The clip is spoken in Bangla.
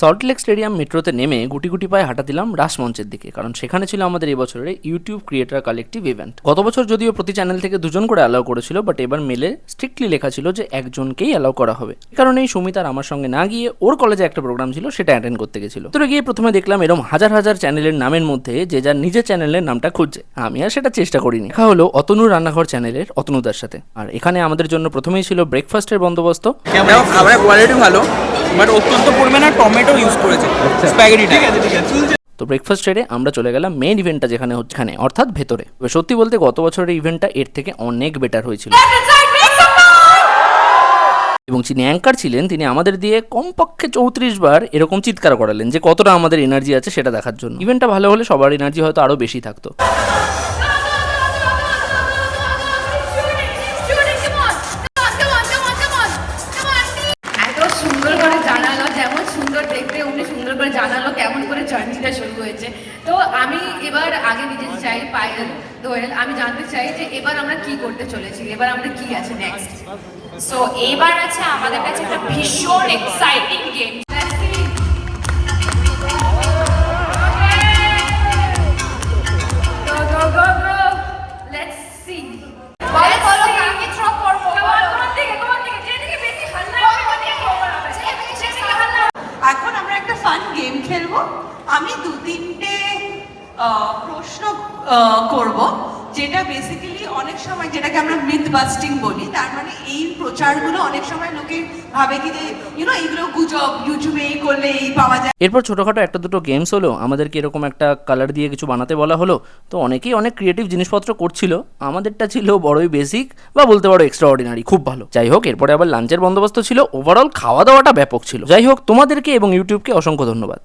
সল্টলেক স্টেডিয়াম মেট্রোতে নেমে গুটি গুটি পায়ে হাঁটা দিলাম রাসমঞ্চের দিকে, কারণ সেখানে ছিল আমাদের এবছরের ইউটিউব ক্রিয়েটার কালেক্টিভ ইভেন্ট গত বছর যদিও প্রতি চ্যানেল থেকে দুজন করে অ্যালাউ করেছিল বাট এবার মেলে স্ট্রিক্টলি লেখা ছিল যে একজনকেই অ্যালাউ করা হবে। কারণেই সুমিত আর আমার সঙ্গে না গিয়ে ওর কলেজে একটা প্রোগ্রাম ছিল, সেটা অ্যাটেন্ড করতে গেছিল। তো গিয়ে প্রথমে দেখলাম এরকম হাজার হাজার চ্যানেলের নামের মধ্যে যে যার নিজের চ্যানেলের নামটা খুঁজছে। আমি আর সেটা চেষ্টা করিনি। দেখা হলো অতনু রান্নাঘর চ্যানেলের অতনুদার সাথে। আর এখানে আমাদের জন্য প্রথমেই ছিল ব্রেকফাস্টের বন্দোবস্ত। ভালো। বাট অত্যন্ত পরিমাণে টমেটো ইউজ করেছে। স্প্যাগেটি ঠিক আছে ঠিক আছে। তো ব্রেকফাস্ট সেরে আমরা চলে গেলাম মেইন ইভেন্টটা যেখানে হচ্ছে এখানে অর্থাৎ ভেতরে। সত্যি বলতে গত বছরের ইভেন্টটা এর থেকে অনেক বেটার হয়েছিল। এবং যিনি অ্যাঙ্কার ছিলেন তিনি আমাদের দিয়ে কমপক্ষে চৌত্রিশ বার এরকম চিৎকার করালেন যে কতটা আমাদের এনার্জি আছে সেটা দেখার জন্য। ইভেন্টটা ভালো হলে সবার এনার্জি হয়তো আরও বেশি থাকতো। জানালো কেমন করে জার্নিটা শুরু হয়েছে। তো আমি এবার আগে নিজে চাই পায়েল দোয়েল আমি জানতে চাই যে এবার আমরা কি করতে চলেছি, এবার আমরা কি আছে নেক্সট সো এবার আছে আমাদের কাছে একটা ভীষণ এক্সাইটিং গেম আমি দু তিনটে প্রশ্ন করব, যেটা বেসিক্যালি অনেক সময় যেটাকে আমরা মিথ বাস্টিং বলি, তার মানে এই প্রচারগুলো অনেক সময় লোকে ভাবে কি ইউনো এইগুলো গুজব ইউটিউবে এই করলে এই পাওয়া যায়। এরপর ছোটোখাটো একটা দুটো গেমস হলো, আমাদেরকে এরকম একটা কালার দিয়ে কিছু বানাতে বলা হলো। তো অনেকেই অনেক ক্রিয়েটিভ জিনিসপত্র করছিল, আমাদেরটা ছিল বড়ই বেসিক বা বলতে পারো এক্সট্রা অর্ডিনারি খুব ভালো। যাই হোক, এরপরে আবার লাঞ্চের বন্দোবস্ত ছিল। ওভারঅল খাওয়া দাওয়াটা ব্যাপক ছিল। যাই হোক, তোমাদেরকে এবং ইউটিউবকে অসংখ্য ধন্যবাদ।